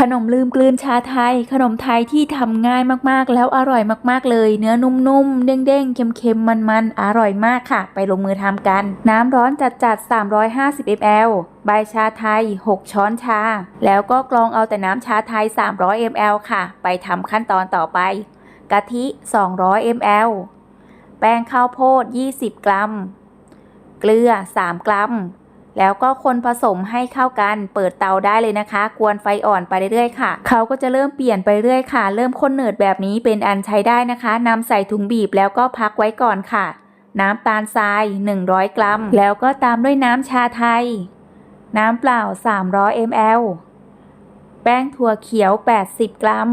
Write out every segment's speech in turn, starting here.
ขนมลืมกลืนชาไทย ขนมไทยที่ทำง่ายมากๆ แล้วอร่อยมากๆเลย เนื้อนุ่มๆ เด้งๆ เค็มๆ มันๆ อร่อยมากค่ะ ไปลงมือทำกัน น้ำร้อนจัดๆ 350 ml ใบชาไทย 6 ช้อนชา แล้วก็กรองเอาแต่น้ำชาไทย 300 ml ค่ะ ไปทำขั้นตอนต่อไป กะทิ 200 ml แป้งข้าวโพด 20 กรัม เกลือ 3 กรัม แล้วก็คนผสมให้เข้ากัน เปิดเตาได้เลยนะคะ กวนไฟอ่อนไปเรื่อยๆค่ะ เขาก็จะเริ่มเปลี่ยนไปเรื่อยค่ะ เริ่มข้นเหนืดแบบนี้เป็นอันใช้ได้นะคะนำใส่ถุงบีบแล้วก็พักไว้ก่อนค่ะ น้ำตาลทราย 100 กรัม แล้วก็ตามด้วยน้ำชาไทย น้ำเปล่า 300 ml แป้งถั่วเขียว 80 กรัม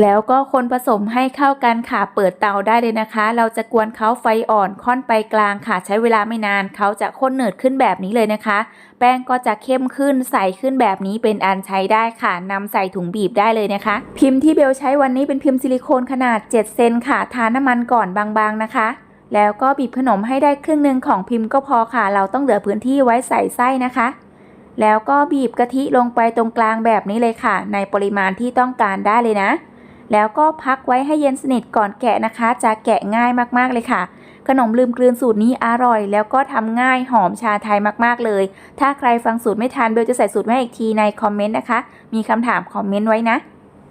แล้วก็คนผสมให้เข้ากันค่ะ เปิดเตาได้เลยนะคะ เราจะกวนเขาไฟอ่อนค่อนไปกลางค่ะ ใช้เวลาไม่นานเขาจะข้นเหนืดขึ้นแบบนี้เลยนะคะ แป้งก็จะเข้มขึ้นใสขึ้นแบบนี้เป็นอันใช้ได้ค่ะนำใส่ถุงบีบได้เลยนะคะ พิมพ์ที่เบลใช้วันนี้เป็นพิมพ์ซิลิโคนขนาด 7 เซนค่ะ ทาน้ำมันก่อนบางๆนะคะ แล้วก็บีบขนมให้ได้ครึ่งหนึ่งของพิมพ์ก็พอค่ะ เราต้องเหลือพื้นที่ไว้ใส่ไส้นะคะแล้วก็บีบกะทิลงไปตรงกลางแบบนี้เลยค่ะ ในปริมาณที่ต้องการได้เลยนะ แล้วก็พักไว้ให้เย็นสนิทก่อนแกะนะคะ จะแกะง่ายมากๆเลยค่ะ ขนมลืมกลืนสูตรนี้อร่อย แล้วก็ทำง่ายหอมชาไทยมากๆเลย ถ้าใครฟังสูตรไม่ทันเบลจะใส่สูตรไว้อีกทีในคอมเมนต์นะคะ มีคำถามคอมเมนต์ไว้นะ